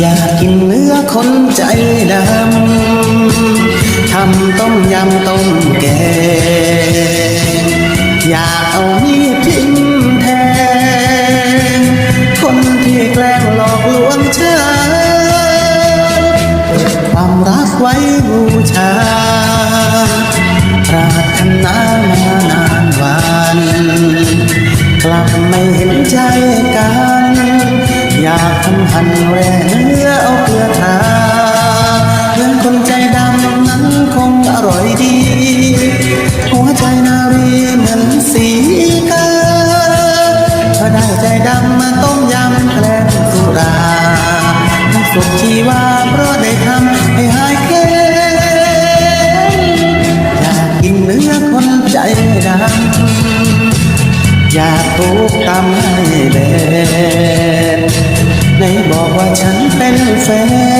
อยากกินเนื้อคนใจดำทำต้มยำต้มแกงอยากเอามีดทิ่มแทงคนที่แกล้งหลอกลวงฉันความรักไว้บูชาปรารถนามานานวัน กลับไม่เห็นใจ กันหันแหวนเนื้อเอาเกลือทาเพื่อนคนใจดำนั้นคงอร่อยดี หัวใจนารีเหมือนสีกาถ้าได้ใจดำมาต้มยำแกล้งสุราสุขชีวาเพราะได้ทำให้หายแค้นอยากกินเนื้อคนใจดำอยากถูกตำให้แบนไหนบอก ว่าฉันเป็นแฟน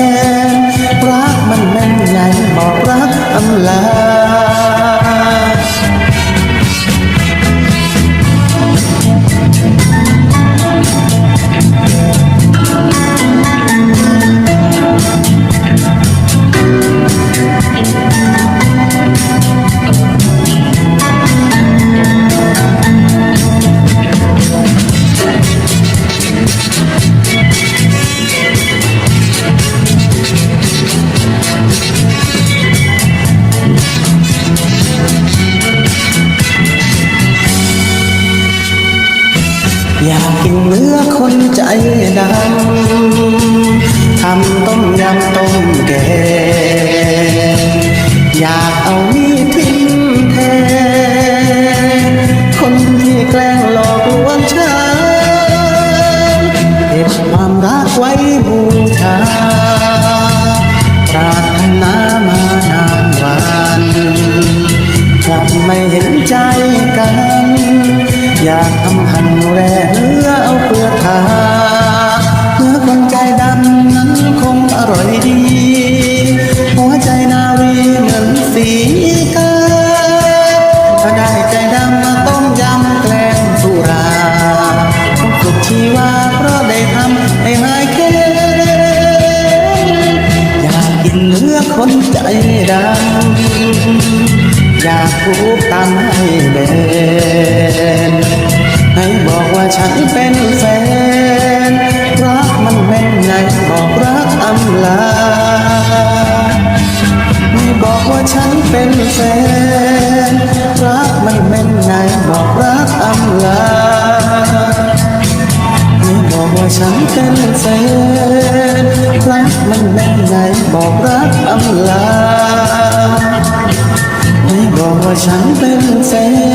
อยากกินเนื้อคนใจดำ แหวเนื้อเอาเปลือกทาเนื้อคนใจดำนั้นคงอร่อยดี หัวใจนารีเหมือนสีกาถ้าได้ใจดำมาต้มยำแกล้งสุราสุขชีวาเพราะได้ทำให้หายแค้นอยากกินเนื้อคนใจดำอยากพูดตามให้แบน ให้บอกว่าฉันเป็นแฟน รักมันแม่นไงบอกรักอำลาไม่บอกว่าฉันเป็นแฟน รักมันแม่นไงบอกรักอำลาไม่บอกว่าฉันเป็นแฟน รักมันแม่นไงบอกรักอำลาไม่บอกว่าฉันเป็นแฟน